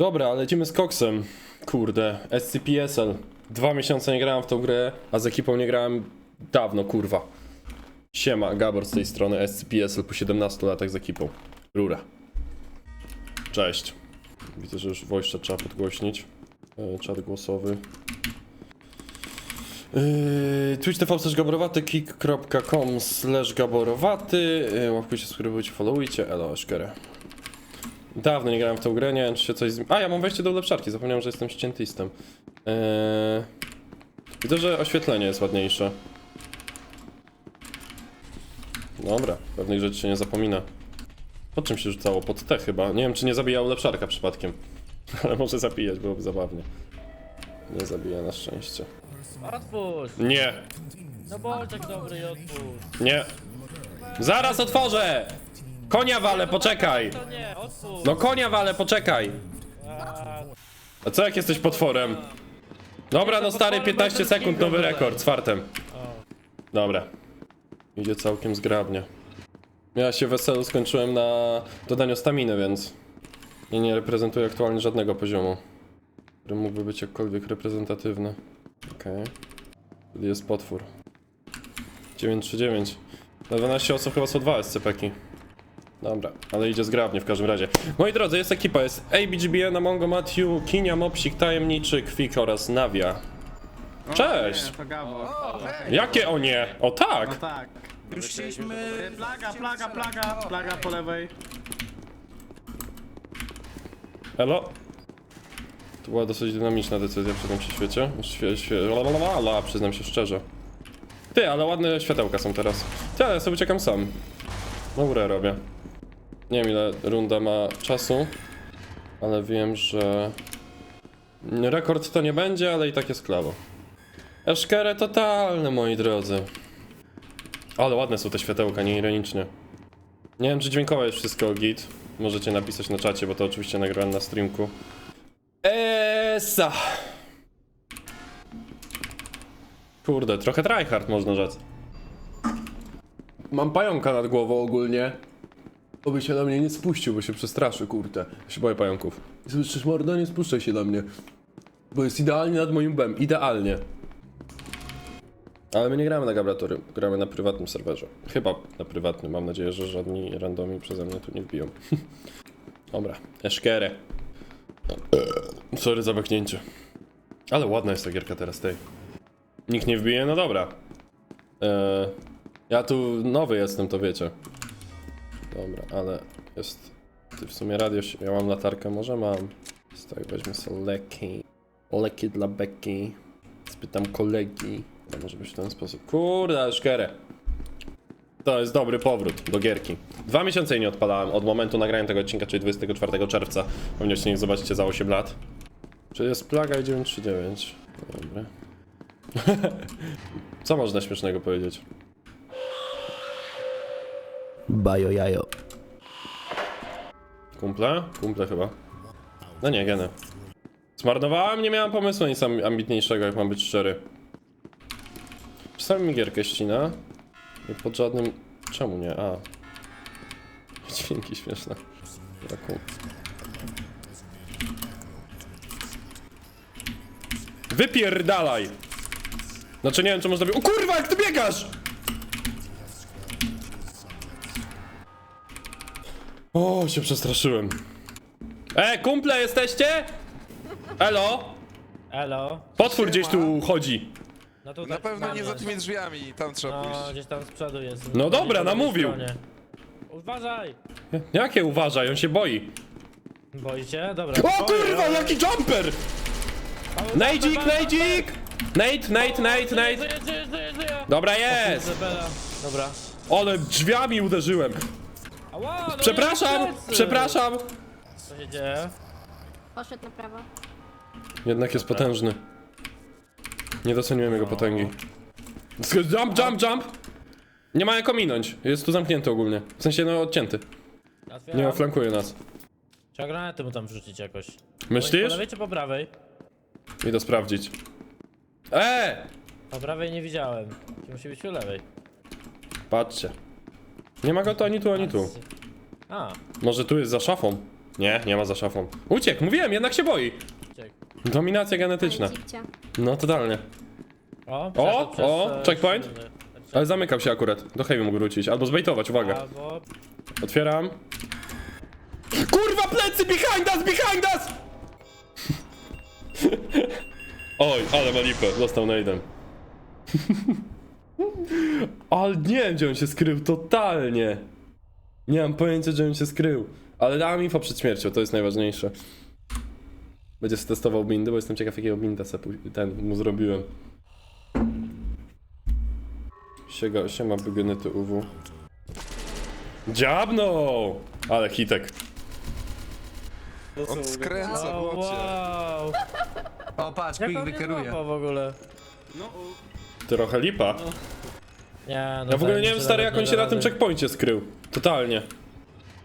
Dobra, lecimy z koksem. Kurde, SCPSL. Dwa miesiące nie grałem w tą grę, a z ekipą nie grałem dawno, kurwa. Siema, Gabor z tej strony, SCPSL po 17 latach z ekipą. Rura. Cześć. Widzę, że już chat trzeba podgłośnić. E, Czat głosowy. Yy, Twitch TV slash gaborowaty, kick.com slash gaborowaty. Yy, Łapkujcie, subskrybujcie, followujcie. Elo, szkerę. Dawno nie grałem w tą grę, nie wiem czy się coś zmi- A, ja mam wejście do ulepszarki, zapomniałem, że jestem ściętystem. Eee... Widzę, że oświetlenie jest ładniejsze. Dobra, pewnych rzeczy się nie zapomina. Po czym się rzucało? Pod T chyba. Nie wiem, czy nie zabija ulepszarka przypadkiem. Ale może zabijać, byłoby zabawnie. Nie zabija na szczęście. Otwórz! Nie, No Bolczek dobry i otwórz! nie. Zaraz otworzę! Konia wale, poczekaj! To nie, otwórz! No konia wale, poczekaj! A, co jak jesteś potworem? Dobra, no stary, 15 sekund, nowy rekord, z fartem. Dobra. Idzie całkiem zgrabnie. Ja się weselu skończyłem na dodaniu staminy, więc nie, nie reprezentuję aktualnie żadnego poziomu, który mógłby być jakkolwiek reprezentatywny. Okej. Okay. Jest potwór. 939. Na 12 osób chyba są dwa SCP-ki. Dobra, ale idzie zgrabnie w każdym razie. Moi drodzy, jest ekipa, jest ABGBN, Amongo, Matthew, Kinia, Mopsik, Tajemniczy, Kwik oraz Navia. Cześć! Nie, to Gabor. Jakie o nie? O tak! No tak. Już chcieliśmy... Plaga, plaga, plaga, plaga po lewej. Elo? To była dosyć dynamiczna decyzja, przyznam się świecie. Świe, świe, la, przyznam się szczerze. Ty, ale ładne światełka są teraz. Ty, ale ja sobie uciekam sam. No górę robię. Nie wiem ile runda ma czasu, ale wiem, że... Rekord to nie będzie, ale i tak jest klawo. Eszkerę totalne, moi drodzy. Ale ładne są te światełka, nieironicznie. Nie wiem, czy dźwiękowe jest wszystko git. Możecie napisać na czacie, bo to oczywiście nagrałem na streamku. Esa! Kurde, trochę tryhard można rzec. Mam pająka nad głową ogólnie. Oby się na mnie nie spuścił, bo się przestraszy, kurde. Ja się boję pająków. Słyszysz, mordo, nie spuszczaj się na mnie. Bo jest idealnie nad moim bem, idealnie. Ale my nie gramy na laboratorium, gramy na prywatnym serwerze. Chyba na prywatnym, mam nadzieję, że żadni randomi przeze mnie tu nie wbiją. Dobra, eszkerę. Sorry za beknięcie. Ale ładna jest ta gierka teraz, tej. Nikt nie wbije? No dobra. Eee, ja tu nowy jestem, to wiecie. Dobra, ale jest... Ty w sumie radio. Ja mam latarkę, może mam. Więc tak, weźmy sobie leki. Leki dla Beki. Spytam kolegi. To może być w ten sposób. Kurde, szkerę. To jest dobry powrót do gierki. Dwa miesiące jej nie odpalałem od momentu nagrania tego odcinka, czyli 24 czerwca. Pewnie się nie zobaczycie za 8 lat. Czy jest plaga i 939? Dobra. Co można śmiesznego powiedzieć? Bajo jajo. Kumple? Kumple chyba. No nie, geny. Zmarnowałem, nie miałem pomysłu nic am- ambitniejszego, jak mam być szczery. Czasami mi gierkę ścina. I pod żadnym... Czemu nie? A. Dźwięki śmieszne. Taką. Wypierdalaj! Znaczy nie wiem, czy można... O kurwa, jak ty biegasz! O, się przestraszyłem. E, kumple jesteście? Elo? Elo? Potwór gdzieś tu chodzi. No to Na tak pewno nie za tymi drzwiami, tam trzeba No, pójść. gdzieś tam z przodu jest. No dobra, namówił. stronie. Uważaj! Jakie uważaj, on się boi. Boicie? Dobra. O kurwa, jaki jumper! Nejdzik, nejdzik! Nate, Nate, Nate, Nate. Dobra, jest! Izabela. Dobra. Ale drzwiami uderzyłem. No Przepraszam, plecy. przepraszam. Co się dzieje? Poszedł na prawo. Jednak jest potężny. Nie doceniłem jego potęgi. Jump, jump, jump! Nie ma jak ominąć. Jest tu zamknięty ogólnie. W sensie, no, odcięty. Otwieram. Nie oflankuje nas. Trzeba granaty mu tam wrzucić jakoś. Po Myślisz? lewej czy po prawej? Idę sprawdzić. Eee! Po prawej nie widziałem. Musi być po lewej. Patrzcie. Nie ma go to ani tu, ani tu. A, Może tu jest za szafą. Nie, nie ma za szafą. Uciekł, mówiłem, jednak się boi. Dominacja genetyczna. Cipcia. No, totalnie. O, O, e, checkpoint? Ale zamykał się akurat. Do heavy mógł wrócić. Albo zbejtować, uwaga. Albo... Otwieram. Kurwa, plecy! Behind us! Behind us! Oj, ale ma lipę. Został najdem. ale nie wiem, gdzie on się skrył. Totalnie. Nie mam pojęcia, gdzie on się skrył. Ale dałem info przed śmiercią, to jest najważniejsze. Będzie testował bindy, bo jestem ciekaw, jakiego binda se pu- ten mu zrobiłem. Siega, siema bygenety UW. Dziabnął! Ale hitek. On skręca, O, wow! O, patrz, Jak Quick on mnie wykeruje. złapał w ogóle? No, u- Trochę lipa. Nie, no Ja w ogóle tak, nie wiem stary jak on się na tym checkpoincie skrył. Totalnie.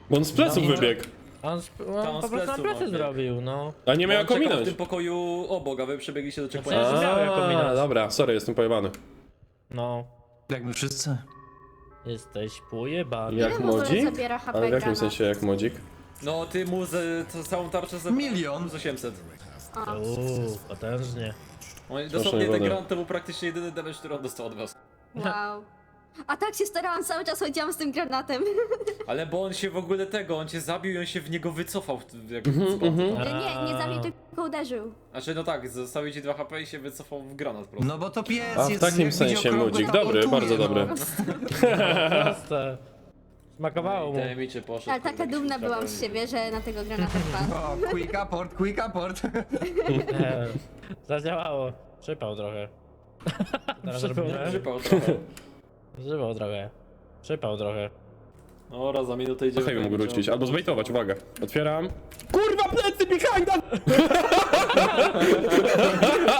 Bo on z pleców No. wybiegł. On, sp- on Tam po z prostu na plecu plecy zrobił, no. A nie miał On jak czekał w ominąć. tym pokoju obok, a wy przebiegliście do miał jak A, ominąć. dobra, sorry, jestem pojebany. No. Jak my wszyscy. Jesteś pojebany. Jak Ile mu modzik? zabiera HP Ale w jakim granat? sensie jak modzik? No ty mu z, to całą tarczę zebrał. Milion. Z 800. O, Uuu, potężnie. On, dosłownie nie ten wodę. granat to był praktycznie jedyny damage, który on dostał od was. wow. A tak się starałam, cały czas chodziłam z tym granatem. Ale bo on się w ogóle tego, on cię zabił i on się w niego wycofał. Jak Mhm, spadł. Nie, nie zabił, tylko uderzył. Znaczy no tak, zostawił ci 2 HP i się wycofał w granat po prostu. No bo to pies A w jest takim jak widzi sensie okrągłe, to Dobry, bardzo no. dobry. Proste. Smakowało mu. Tajemniczy poszedł. Ale taka kurde, dumna jakiś byłam z siebie, że na tego granata wpadł. O, quick aport, quick aport. Nie, Zadziałało. Przypał trochę. Teraz robimy? Przypał trochę. Przypał trochę. Przypał trochę. No raz za minutę idziemy. heavy mógł wrócić. Albo zbejtować, uwaga. Otwieram. Kurwa, plecy behind us!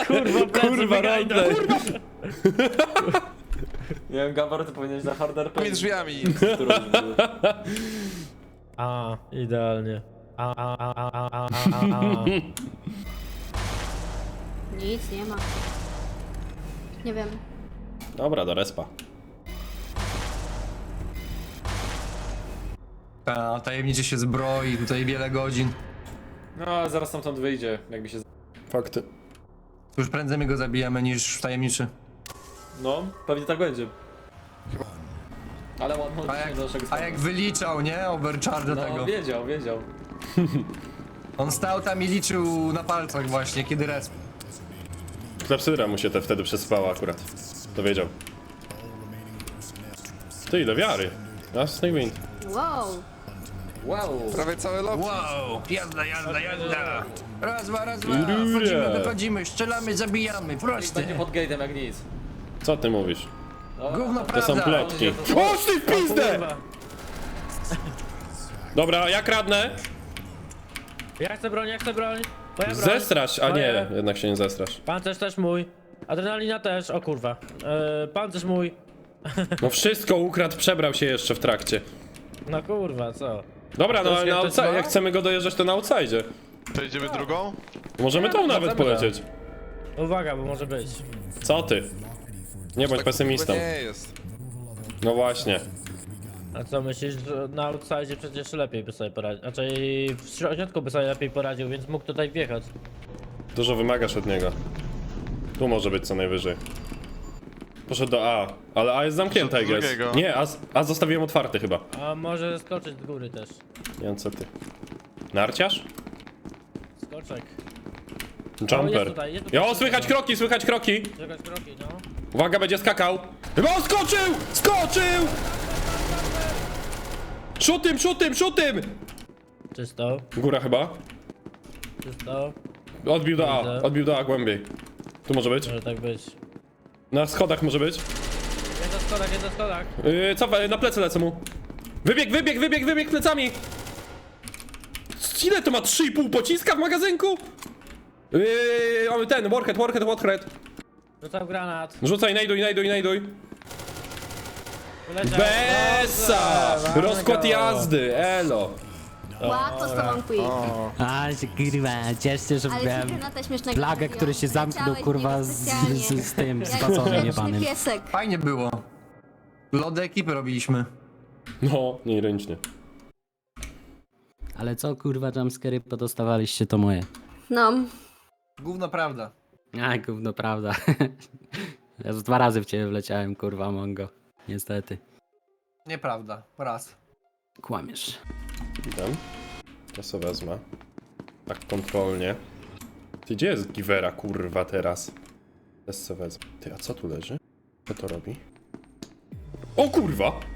Kurwa, plecy Kurwa, behind us. roleplay. Nie wiem, Gabar, ty powinieneś na hard RP. Między drzwiami. A, idealnie. A, a, a, a, a, a, a, a. Nic nie ma. Nie wiem. Dobra, do respa. A, tajemniczy się zbroi, tutaj wiele godzin. No, zaraz stamtąd wyjdzie, jakby się... Fakty. Już prędzej my go zabijemy niż tajemniczy. No, pewnie tak będzie. Ale ładno A jak, do naszego a jak wyliczał, nie? Overcharge No, tego. wiedział, wiedział. On stał tam i liczył na palcach właśnie, kiedy resp. Klepsydra mu się te wtedy przespała akurat. To wiedział. Ty ile wiary. Jasny wind. Wow. Wow! Prawie całe lobby. Wow, jazda, jazda, jazda. Raz, dwa, raz, dwa. Wchodzimy, wychodzimy, strzelamy, zabijamy, Będzie proste. pod gate'em jak nic. Co ty mówisz? No, Gówno To są prawda. to- O, ty w pizdę! Dobra, ja kradnę. Ja chcę broń, ja chcę broń. Moja broń. Zestrasz, a nie, Moje. jednak się nie zestrasz. Pancerz też mój. Adrenalina też, o kurwa. Yy, pancerz mój. No wszystko ukradł, przebrał się jeszcze w trakcie. No kurwa, co? Dobra, no ale na outside, jak chcemy go dojeżdżać, to na outside. Przejdziemy drugą? Możemy tą nawet polecieć. Uwaga, bo może być. Co ty? Nie bądź Tak pesymistą. nie jest. No właśnie. A co myślisz, że na outside przecież lepiej by sobie poradził. Znaczy w środku by sobie lepiej poradził, więc mógł tutaj wjechać. Dużo wymagasz od niego. Tu może być co najwyżej. Poszedł do A, ale A jest zamknięte, I Poszedł do guess. drugiego. Nie, A, z- A zostawiłem otwarty chyba. A może skoczyć z góry też. Nie wiem co ty. Narciarz? Skoczek. Jumper. tutaj, jest tutaj. Jo, słychać kroki, słychać kroki! Czekać kroki, no. Uwaga, będzie skakał! O, skoczył! Skoczył! Szutym, szutym, szutym! Czysto, Góra chyba. czysto. Odbił do A, Widzę. odbił do A głębiej. Tu może być. Może tak być. Na schodach może być. Jest na schodach, jest na schodach. Yy, co, na plecy lecę mu. Wybieg, wybieg, wybieg, wybieg plecami! Ile to ma 3,5 pociska w magazynku? Yy, mamy ten, warhead, warhead, warhead. Rzucam granat. Rzucaj, najduj, najduj, najduj. Wyleciał. Besa! Dobrze, mamy Rozkład go. jazdy, elo. Łatwo z tobą quick. A, się kurwa, cieszcie, że Ale miałem śmiesznego plagę, który się zamknął, Leciałeś kurwa, z, z, z tym, z Jak fazonem grzeczny jebanym. piesek. Fajnie było. Lody ekipy robiliśmy. No, nie ręcznie. Ale co kurwa jumpscary podostawaliście to moje. No. Gówno prawda. A, gówno prawda. ja z dwa razy w ciebie wleciałem, kurwa Mongo. Niestety. Nieprawda. Raz. Kłamiesz. Idę. Ja sobie wezmę. Tak kontrolnie. Ty, gdzie jest Givera, kurwa, teraz? Też sobie wezmę. Ty, a co tu leży? Co to robi? O kurwa!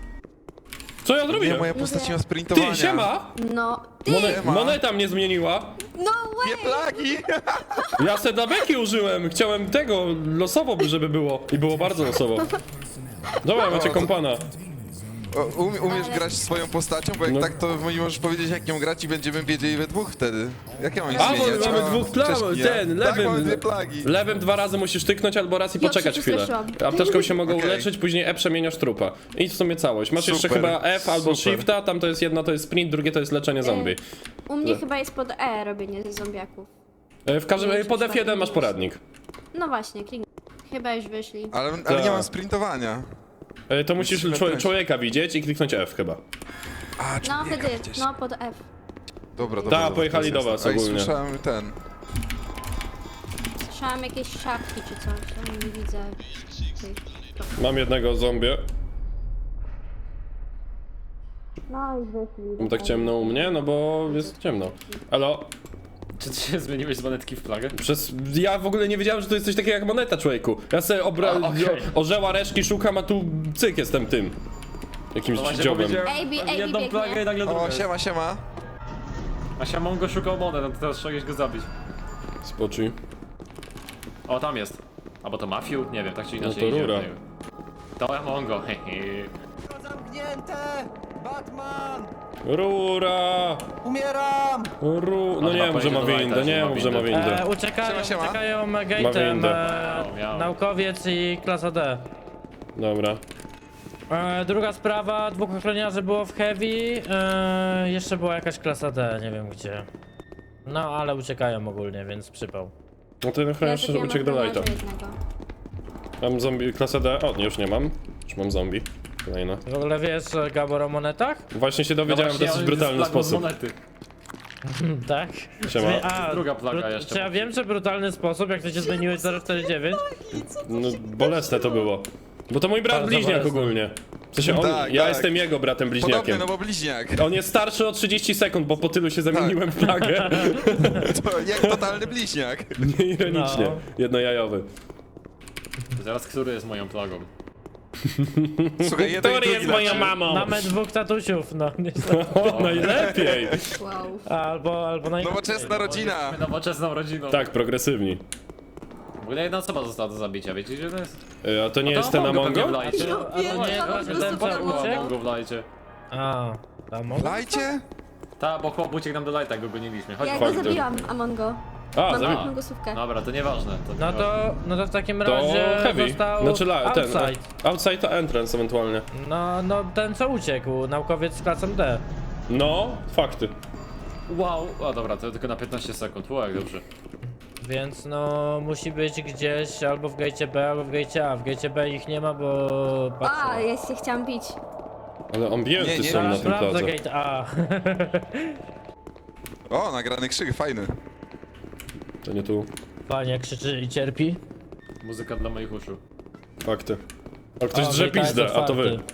Co ja Nie, zrobiłem? moja postać nie ma sprintowania. Ty, siema! No. Ty! Mone Siema. moneta mnie zmieniła. No way! Nie plagi! Ja se dla beki użyłem. Chciałem tego losowo, by żeby było. I było bardzo losowo. Dobra, macie kompana. O, Um, umiesz grać swoją postacią? Bo jak No. tak, to mi możesz powiedzieć, jak nią grać i będziemy wiedzieli we dwóch wtedy. Jak ja mam ich A, bo zmieniać? mamy dwóch plam- wcześniej. ten, Tak, lewym. mamy dwie plagi. Lewym dwa razy musisz tyknąć albo raz i Ja poczekać chwilę. przestraszyłam. Apteczką się mogą Okej. uleczyć, później E przemieniasz trupa. I w sumie całość. Masz jeszcze Super, chyba F albo super. Shifta, tam to jest jedno to jest sprint, drugie to jest leczenie zombie. U mnie chyba jest pod E robienie ze zombiaków. E, W każdym razie pod F1 masz poradnik. No właśnie, klik. Chyba już wyszli. Ale, ale Tak. nie mam sprintowania. E, To musisz Musimy czło- też. człowieka widzieć i kliknąć F chyba. A, No człowieka wtedy, no pod F. Dobra, dobra. Ta, dobra, pojechali teraz do was ogólnie. słyszałem ten. Słyszałam jakieś szapki czy coś, ale nie widzę. Mam jednego zombie. No i wyszli. Tak ciemno u mnie, no bo jest ciemno. Alo, Czy ty się zmieniłeś z monetki w plagę? przez... Ja w ogóle nie wiedziałem, że to jest coś takiego jak moneta, człowieku. Ja sobie obra... A, okej. o- orzeła reszki szukam, a tu cyk jestem tym. Jakimś No właśnie dziobem. powiedziałem jedną biegnie. plagę i nagle drugą. O, siema, siema. A Siamongo szukał monet, no to teraz trzeba gdzieś go zabić. Spoczuj. O, tam jest. Albo to Mafiu? Nie wiem, tak czy inaczej to idzie. rura. To Amongo, hehe. Zamknięte! Batman! Rura! Umieram! Ru... No nie mów, że ma windę, nie ma mów, że ma windę. windę. E, uciekają, Siema, siema. uciekają Ma gate'em windę. e, naukowiec i klasa D. Dobra. E, druga sprawa, dwóch ochroniarzy było w Heavy, e, jeszcze była jakaś klasa D, nie wiem gdzie. No ale uciekają ogólnie, więc przypał. No ten ochroniarz uciekł do lighta. Mam zombie klasę D. O, nie, już nie mam. Już mam zombie. Kolejna. W ogóle wiesz e, Gabor o monetach? Właśnie się dowiedziałem w No właśnie, dosyć brutalny sposób. Monety. Tak? Siema. Zmie- A, Druga plaga bru- jeszcze. Czy ja wiem, że brutalny sposób, jak ty się zmieniłeś 049? No, bolesne to było. Bo to mój brat Bardzo bliźniak bolesne. ogólnie. W sensie on, Tak, ja tak. jestem jego bratem Podobny, bliźniakiem. no bo bliźniak. On jest starszy o 30 sekund, bo po tylu się zamieniłem w plagę. To jak totalny bliźniak. Nieironicznie. No. Jednojajowy. Zaraz, który jest moją plagą? Słuchaj, jeden i Który drugi jest moją znaczy. mamą? Mamy dwóch tatusiów, no niestety. O, najlepiej. Wow. Albo, albo najlepiej. Nowoczesna rodzina. Jesteśmy nowoczesną rodziną. Tak, progresywni. W ogóle jedna osoba została do zabicia, wiecie gdzie to jest? Y, A to nie No jest ten w lajcie. Ja Albo nie, właśnie ten co uciekł? Amongo w lajcie. A, tam mogę? Lajcie? Ta, bo chłop uciekł nam do lajta, jak go goniliśmy. Chodź, Ja chodź. go zabiłam, Amongo. A, Mam zabi- głosówkę. Dobra, to nieważne. To No nieważne. to, no to w takim to razie heavy. został Znaczy la, ten. outside. e, Outside to entrance ewentualnie. No, no ten co uciekł, naukowiec z klasą D. No, fakty. Wow, a dobra, to tylko na 15 sekund. Wow, jak dobrze. Więc no musi być gdzieś albo w gate B, albo w gate A. W gate B ich nie ma, bo A, patrzę. ja się chciałam bić. Ale ambienty Nie, nie, są nie. na tym Sprawdza placu. gate A. O, nagrany krzyk, fajny. To nie tu. Panie krzyczy i cierpi. Muzyka dla moich uszu. Fakty. A ktoś O, drze pizdę, a to wy. otwarty.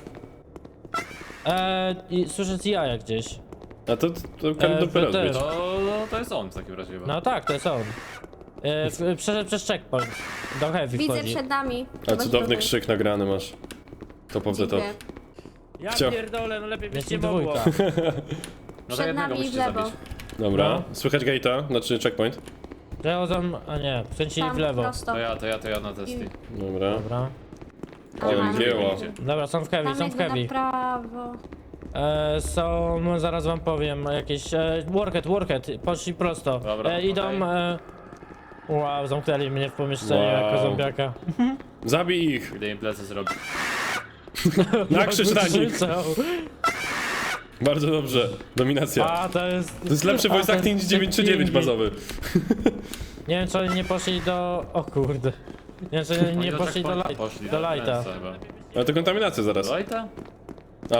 Eee, i słyszę jaja gdzieś. A to, to E, dupy wy też. rozbić. To, no, to jest on w takim razie chyba. No tak, to jest on. E, w- przeszedł przez checkpoint. Do heavy Widzę wchodzi. przed nami. A cudowny krzyk nagrany masz. The top. Dziękuję. Ja Chciał- pierdolę, no lepiej być Jest nie dwójka. mogło. No to Przed jednego nami w musicie lewo. zabić. Dobra, No. słychać gate'a, znaczy checkpoint. Przechodzą, a nie, skręcili Tam w lewo. prosto. To ja, to ja, to ja na testy. Dobra. Dobra. Ale. Idzie. Dobra, są w heavy, Tam są w jakby heavy. na prawo. E, są, zaraz wam powiem, jakieś... E, worket, worket, poszli prosto. Dobra, e, idą... okej. E, wow, zamknęli mnie w pomieszczeniu Wow. jako zombiaka. Zabij ich! Gdy im plecy zrobi. Nakrzycz na nich! Krzyczał. Bardzo dobrze. Dominacja. A, to jest... To jest lepszy voice acting niż jest 939 Kingi. bazowy. Nie wiem, czy oni nie poszli do... O kurde. Nie wiem, czy oni nie poszli do, light, poszli, do do lighta. Lensa chyba. Ale to kontaminacja zaraz. Do lighta?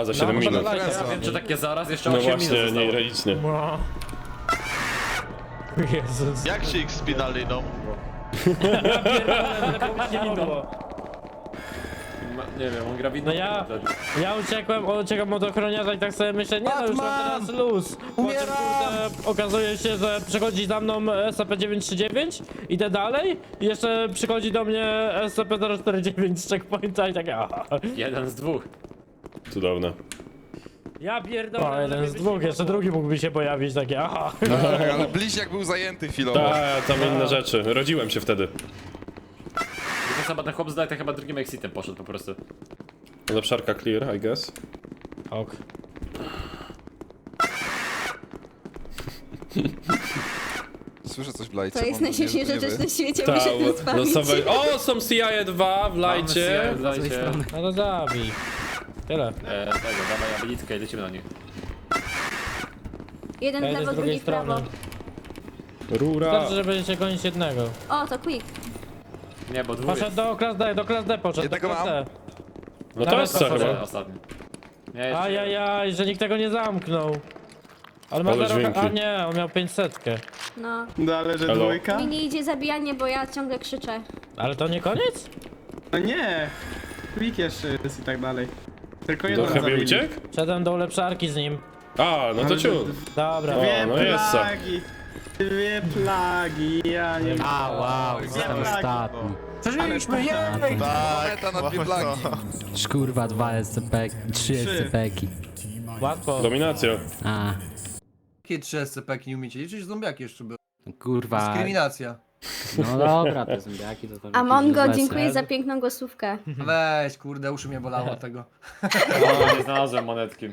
A, za 7 No, minut. Ja wiem, że takie zaraz jeszcze No 8 minut właśnie, zostało. nieironicznie. No. Jezus. Jak się ich spinali, no? Nie mogło. Nie wiem, on gra widno. No ja, ja uciekłem, uciekam od ochroniarza i tak sobie myślę, nie no już mam Batman! teraz luz. Po czym, Umieram! kurde, okazuje się, że przychodzi za mną SCP-939, idę dalej i jeszcze przychodzi do mnie SCP-049 z checkpointa i tak aha. Jeden z dwóch. Cudowne. Ja pierdolę. O, jeden z dwóch, jeszcze drugi mógłby się pojawić, takie aha. Tak, ale bliźniak był zajęty chwilowo. Tak, tam inne rzeczy. Rodziłem się wtedy. Chyba ten chłop zdaje, to chyba drugim exitem poszedł po prostu. Lepszarka clear, I guess. Ok. Słyszę coś w lajcie. To jest mam nadzieję, że najśmieszniejsza to nie rzecz wy. na świecie, Ta, losowe... O, są CIA2 w lajcie. Dajcie No to zabij. Tyle. e, tego, dawaj abilitkę i lecimy na nich. Jeden Ja w idę lewo, z drugiej drugi w prawo. strony. Rura. Wystarczy, że będziecie gonić jednego. O, to quick. Nie, bo dwóch Poszedł jest. do klas D, do klas D poszedł, Jednego do klas D. No to Nawet jest co poszedł. chyba. Ostatni. Nie, jeszcze- Ajajaj, że nikt tego nie zamknął. Ale ma Ale zero... dźwięki. A nie, on miał 500. No. No ale że Elo. dwójka? Mi nie idzie zabijanie, bo ja ciągle krzyczę. Ale to nie koniec? No nie. Quick jeszcze jest i tak dalej. Tylko jedno Do zabili. uciekł? Szedłem do ulepszarki z nim. A, no to Ale- ciut. Dobra. O, Dwie no jest co. plagi. Dwie plagi, ja nie A, wow, jestem ostatni. Przeżyliśmy, jej! Moneta na dwie plagi. Kurwa, dwa SCP, trzy SCP-ki. Łatwo. Dominacja. A, Jakie trzy SCP nie umiecie liczyć? Zombiaki jeszcze były. kurwa. Dyskryminacja. No dobra, te zombiaki to to A jakieś Mongo, bezlesne. dziękuję za piękną głosówkę. Weź, kurde, uszy mnie bolało od tego. O, nie znalazłem monetki.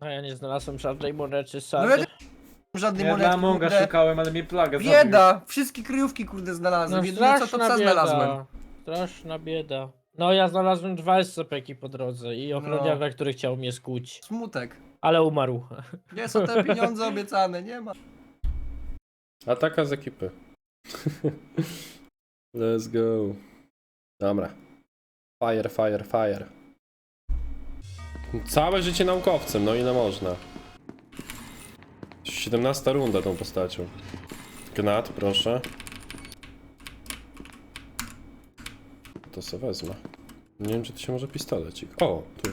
A ja nie znalazłem żadnej monety z No ja żadnej Ja monetki, dla Monga kurde. szukałem, ale mnie plagę zabił. Bieda! Wszystkie kryjówki, kurde, No znalazłem. Jedyne co to straszna psa bieda. znalazłem. Straszna bieda. No ja znalazłem dwa SCP-ki po drodze i ochroniarza, który chciał mnie skuć. Smutek. Ale umarł. Gdzie są te pieniądze obiecane? Nie ma. Ataka z ekipy. Let's go. Dobra. Fire, fire, fire. Całe życie naukowcem, no ile można. 17 runda tą postacią. Gnat, proszę. To se wezmę. Nie wiem, czy to się może pistolecik. O, tu.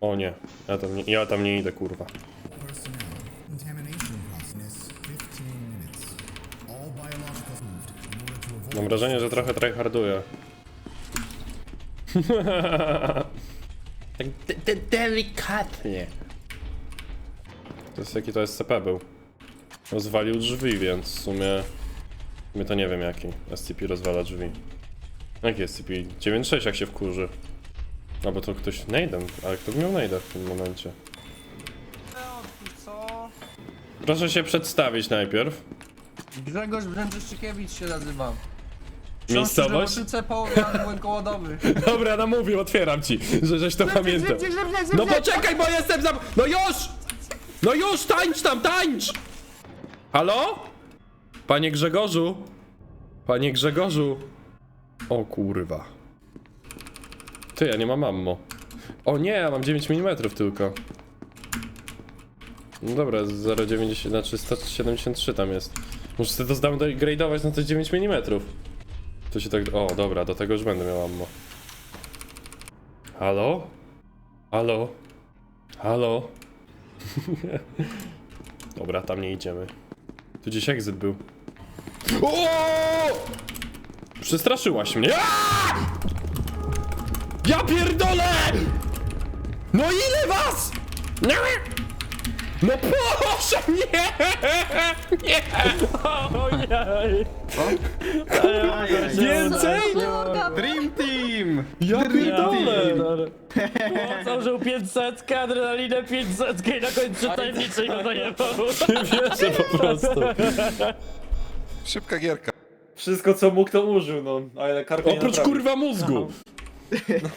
O nie. Ja tam nie, ja tam nie idę, kurwa. Mam wrażenie, że trochę tryharduję. tak de de delikatnie. To jest jaki to SCP był. Rozwalił drzwi, więc w sumie... W sumie to nie wiem jaki. SCP rozwala drzwi. Jaki SCP? 9.6 jak się wkurzy. Albo to ktoś... Nejden, ale kto miał Nejda w tym momencie? Co? Proszę się przedstawić najpierw. Grzegorz Brzęczyszczykiewicz się nazywam. Miejscowość? Książce powiat Łękołodowy. Dobra, no mówię, otwieram ci, że żeś to pamiętał. No poczekaj, bo jestem za... No już! No już, tańcz tam, tańcz! Halo? Panie Grzegorzu? Panie Grzegorzu? O kurwa. Ty, ja nie mam ammo. O nie, ja mam 9 mm tylko. No dobra, 0,90, znaczy 173 tam jest. Muszę sobie to zdowngrade'ować na te 9 mm. To się tak... O, dobra, do tego już będę miał ammo. Halo? Halo? Halo? dobra, tam nie idziemy. Tu gdzieś exit był. O! Przestraszyłaś mnie. Ja pierdolę! No ile was? Nie! No proszę, nie! Nie! Ojej. Więcej? Dream Team! Ja pierdolę! Chłop założył 500, adrenalinę 500 i na końcu tajemniczej go zajebał. Nie wierzę po prostu. Szybka gierka. Wszystko co mógł to użył, no. Ale karka nie Oprócz naprawił. kurwa mózgu.